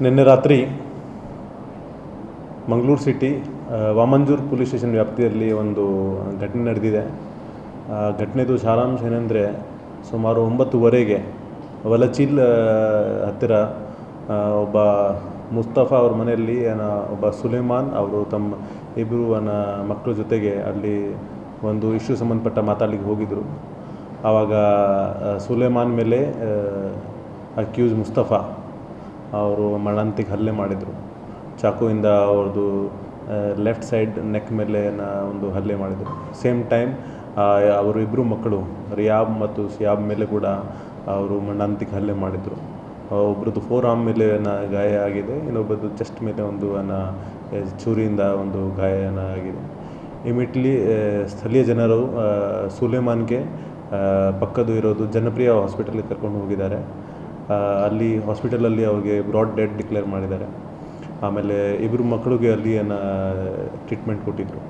ನಿನ್ನೆ ರಾತ್ರಿ Mangaluru city Vamanjoor police station ವ್ಯಾಪ್ತಿಯಲ್ಲಿ ಒಂದು ಘಟನೆ ನಡೆದಿದೆ. ಘಟನೆದು ಸಾರಾಂಶ ಏನೆಂದರೆ ಸುಮಾರು ಒಂಬತ್ತುವರೆಗೆ ವಲಚೀಲ್ ಹತ್ತಿರ ಒಬ್ಬ ಮುಸ್ತಫಾ ಅವ್ರ ಮನೆಯಲ್ಲಿ ಒಬ್ಬ ಸುಲೇಮಾನ್ ಅವರು ತಮ್ಮ ಇಬ್ಬರು ಮಕ್ಕಳ ಜೊತೆಗೆ ಅಲ್ಲಿ ಒಂದು ಇಶ್ಯೂ ಸಂಬಂಧಪಟ್ಟ ಮಾತಾಡಲಿಕ್ಕೆ ಹೋಗಿದ್ದರು ಆವಾಗ ಸುಲೇಮಾನ್ ಮೇಲೆ ಅಕ್ಯೂಸ್ ಮುಸ್ತಫಾ ಅವರು ಮಳ್ಳಂತಿಗೆ ಹಲ್ಲೆ ಮಾಡಿದರು. ಚಾಕುವಿಂದ ಅವ್ರದ್ದು ಲೆಫ್ಟ್ ಸೈಡ್ ನೆಕ್ ಮೇಲೆ ಒಂದು ಹಲ್ಲೆ ಮಾಡಿದರು. ಸೇಮ್ ಟೈಮ್ ಅವರು ಇಬ್ಬರು ಮಕ್ಕಳು, ರಿಯಾಬ್ ಮತ್ತು ಸಿಯಾಬ್ ಮೇಲೆ ಕೂಡ ಅವರು ಮಣ್ಣಂತಿಗೆ ಹಲ್ಲೆ ಮಾಡಿದರು. ಒಬ್ಬರದ್ದು ಫೋರ್ ಆರ್ಮ್ ಮೇಲೆ ಗಾಯ ಆಗಿದೆ, ಇನ್ನೊಬ್ಬರದ್ದು ಚೆಸ್ಟ್ ಮೇಲೆ ಒಂದು ಚೂರಿಯಿಂದ ಒಂದು ಗಾಯನ ಆಗಿದೆ. ಇಮಿಡಿಯೇಟ್ಲಿ ಸ್ಥಳೀಯ ಜನರು ಸುಲೇಮಾನ್ಗೆ ಪಕ್ಕದ್ದು ಇರೋದು ಜನಪ್ರಿಯ ಹಾಸ್ಪಿಟಲ್ಗೆ ಕರ್ಕೊಂಡು ಹೋಗಿದ್ದಾರೆ. ಅಲ್ಲಿ ಹಾಸ್ಪಿಟಲಲ್ಲಿ ಅವ್ರಿಗೆ ಬ್ರಾಡ್ ಡೆಡ್ ಡಿಕ್ಲೇರ್ ಮಾಡಿದ್ದಾರೆ. ಆಮೇಲೆ ಇಬ್ಬರು ಮಕ್ಕಳಿಗೆ ಅಲ್ಲಿ ಏನು ಟ್ರೀಟ್ಮೆಂಟ್ ಕೊಟ್ಟಿದ್ದರು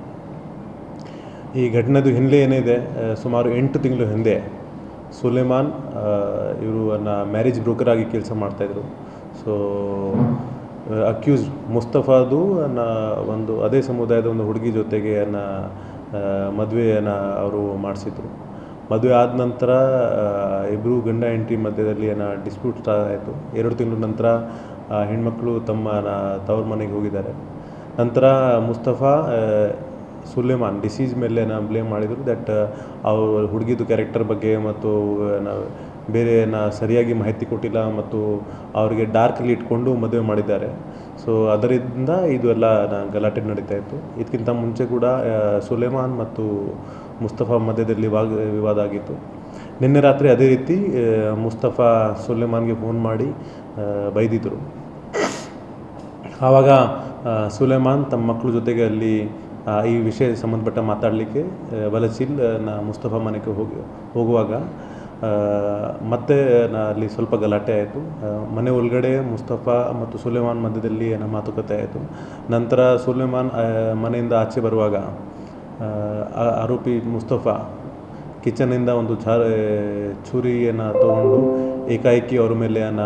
ಈ ಘಟನೆದು ಹಿನ್ನೆಲೆ ಏನಿದೆ ಸುಮಾರು ಎಂಟು ತಿಂಗಳು ಹಿಂದೆ ಸುಲೇಮಾನ್ ಇವರು ಮ್ಯಾರೇಜ್ ಬ್ರೋಕರ್ ಆಗಿ ಕೆಲಸ ಮಾಡ್ತಾಯಿದ್ರು ಸೊ ಅಕ್ಯೂಸ್ ಮುಸ್ತಫಾದು ಅನ್ನ ಒಂದು, ಅದೇ ಸಮುದಾಯದ ಒಂದು ಹುಡುಗಿ ಜೊತೆಗೆ ಅನ್ನ ಮದುವೆಯನ್ನು ಅವರು ಮಾಡಿಸಿದ್ರು. ಮದುವೆ ಆದ ನಂತರ ಇಬ್ಬರು ಗಂಡ ಹೆಂಡತಿ ಮಧ್ಯದಲ್ಲಿ ಏನೋ ಡಿಸ್ಪ್ಯೂಟ್ ಸ್ಟಾರ್ಟ್ ಆಯಿತು. ಎರಡು ತಿಂಗಳ ನಂತರ ಹೆಣ್ಮಕ್ಳು ತಮ್ಮ ತವ್ರ ಮನೆಗೆ ಹೋಗಿದ್ದಾರೆ. ನಂತರ ಮುಸ್ತಫಾ ಸುಲೇಮಾನ್ ಡಿಸೀಸ್ ಮೇಲೆ ನಾ ಬ್ಲೇಮ್ ಮಾಡಿದರು. ದಟ್ ಅವ್ರ ಹುಡುಗಿದು ಕ್ಯಾರೆಕ್ಟರ್ ಬಗ್ಗೆ ಮತ್ತು ಬೇರೆ ನಾ ಸರಿಯಾಗಿ ಮಾಹಿತಿ ಕೊಟ್ಟಿಲ್ಲ ಮತ್ತು ಅವರಿಗೆ ಡಾರ್ಕಲ್ಲಿ ಇಟ್ಕೊಂಡು ಮದುವೆ ಮಾಡಿದ್ದಾರೆ. ಸೊ ಅದರಿಂದ ಇದು ಎಲ್ಲ ಗಲಾಟೆ ನಡೀತಾ ಇತ್ತು. ಇದಕ್ಕಿಂತ ಮುಂಚೆ ಕೂಡ ಸುಲೇಮಾನ್ ಮತ್ತು ಮುಸ್ತಫಾ ಮಧ್ಯದಲ್ಲಿ ವಾಗ್ ವಿವಾದ ಆಗಿತ್ತು. ನಿನ್ನೆ ರಾತ್ರಿ ಅದೇ ರೀತಿ ಮುಸ್ತಫಾ ಸುಲೇಮಾನ್ಗೆ ಫೋನ್ ಮಾಡಿ ಬೈದಿದ್ದರು ಆವಾಗ ಸುಲೇಮಾನ್ ತಮ್ಮ ಮಕ್ಕಳ ಜೊತೆಗೆ ಅಲ್ಲಿ ಈ ವಿಷಯ ಸಂಬಂಧಪಟ್ಟ ಮಾತಾಡಲಿಕ್ಕೆ ವಲಸಿಲ್ ನಾ ಮುಸ್ತಫಾ ಮನೆಗೆ ಹೋಗಿ, ಹೋಗುವಾಗ ಮತ್ತೆ ಅಲ್ಲಿ ಸ್ವಲ್ಪ ಗಲಾಟೆ ಆಯಿತು. ಮನೆ ಒಳಗಡೆ ಮುಸ್ತಫಾ ಮತ್ತು ಸುಲೇಮಾನ್ ಮಧ್ಯದಲ್ಲಿ ಏನೋ ಮಾತುಕತೆ ಆಯಿತು. ನಂತರ ಸುಲೇಮಾನ್ ಮನೆಯಿಂದ ಆಚೆ ಬರುವಾಗ ಆರೋಪಿ ಮುಸ್ತಫಾ ಕಿಚನಿಂದ ಒಂದು ಚಾ ಛುರಿಯನ್ನು ತಗೊಂಡು ಏಕಾಏಕಿ ಅವ್ರ ಮೇಲೆ ಅನ್ನ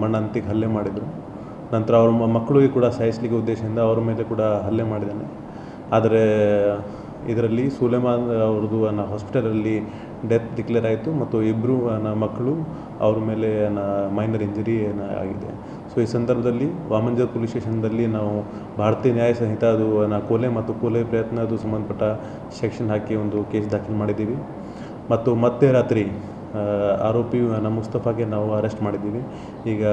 ಮಣ್ಣಂತಿಗೆ ಹಲ್ಲೆ ಮಾಡಿದರು. ನಂತರ ಅವ್ರ ಮಕ್ಕಳಿಗೆ ಕೂಡ ಸಾಯಿಸಲಿಕ್ಕೆ ಉದ್ದೇಶದಿಂದ ಅವ್ರ ಮೇಲೆ ಕೂಡ ಹಲ್ಲೆ ಮಾಡಿದ್ದಾನೆ. ಆದರೆ ಇದರಲ್ಲಿ ಸುಲೇಮಾನ್ ಅವ್ರದ್ದು ಅನ್ನ ಹಾಸ್ಪಿಟಲಲ್ಲಿ ಡೆತ್ ಡಿಕ್ಲೇರ್ ಆಯಿತು ಮತ್ತು ಇಬ್ಬರು ಮಕ್ಕಳು ಅವ್ರ ಮೇಲೆ ಮೈನರ್ ಇಂಜುರಿ ಆಗಿದೆ. ಸೊ, ಈ ಸಂದರ್ಭದಲ್ಲಿ ವಾಮಂಜರ್ ಪೊಲೀಸ್ ಸ್ಟೇಷನ್ದಲ್ಲಿ ನಾವು ಭಾರತೀಯ ನ್ಯಾಯ ಸಂಹಿತ ಅದು ಕೊಲೆ ಮತ್ತು ಕೊಲೆ ಪ್ರಯತ್ನ ಅದು ಸಂಬಂಧಪಟ್ಟ ಸೆಕ್ಷನ್ ಹಾಕಿ ಒಂದು ಕೇಸ್ ದಾಖಲು ಮಾಡಿದ್ದೀವಿ. ಮತ್ತು ಮತ್ತೆ ರಾತ್ರಿ ಆರೋಪಿ ಮುಸ್ತಫಾಗೆ ನಾವು ಅರೆಸ್ಟ್ ಮಾಡಿದ್ದೀವಿ. ಈಗ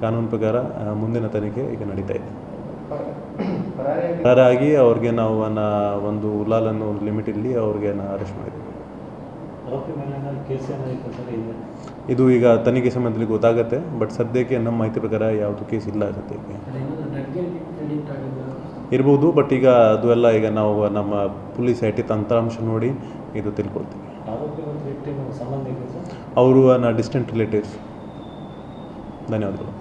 ಕಾನೂನು ಪ್ರಕಾರ ಮುಂದಿನ ತನಿಖೆ ಈಗ ನಡೀತಾ ಇದೆ. ಪರಾಗಿ ಅವ್ರಿಗೆ ನಾವು ಒಂದು ಉಲಾಲ್ ಅನ್ನೋ ಲಿಮಿಟಲ್ಲಿ ಅವ್ರಿಗೆ ಅರೆಸ್ಟ್ ಮಾಡಿದ್ವಿ. ಇದು ಈಗ ತನಿಖೆ ಸಂಬಂಧದಲ್ಲಿ ಗೊತ್ತಾಗುತ್ತೆ ಬಟ್ ಸದ್ಯಕ್ಕೆ ನಮ್ಮ ಮಾಹಿತಿ ಪ್ರಕಾರ ಯಾವುದು ಕೇಸ್ ಇಲ್ಲ ಸದ್ಯಕ್ಕೆ. ಇರ್ಬೋದು ಬಟ್ ಈಗ ಅದು ಎಲ್ಲ ಈಗ ನಾವು ನಮ್ಮ ಪೊಲೀಸ್ ಐಟಿ ಟಿ ತಂತ್ರಾಂಶ ನೋಡಿ ಇದು ತಿಳ್ಕೊಳ್ತೀವಿ. ಅವರು ನಾ ಅವರು ಡಿಸ್ಟೆಂಟ್ ರಿಲೇಟಿವ್ಸ್ ಧನ್ಯವಾದಗಳು.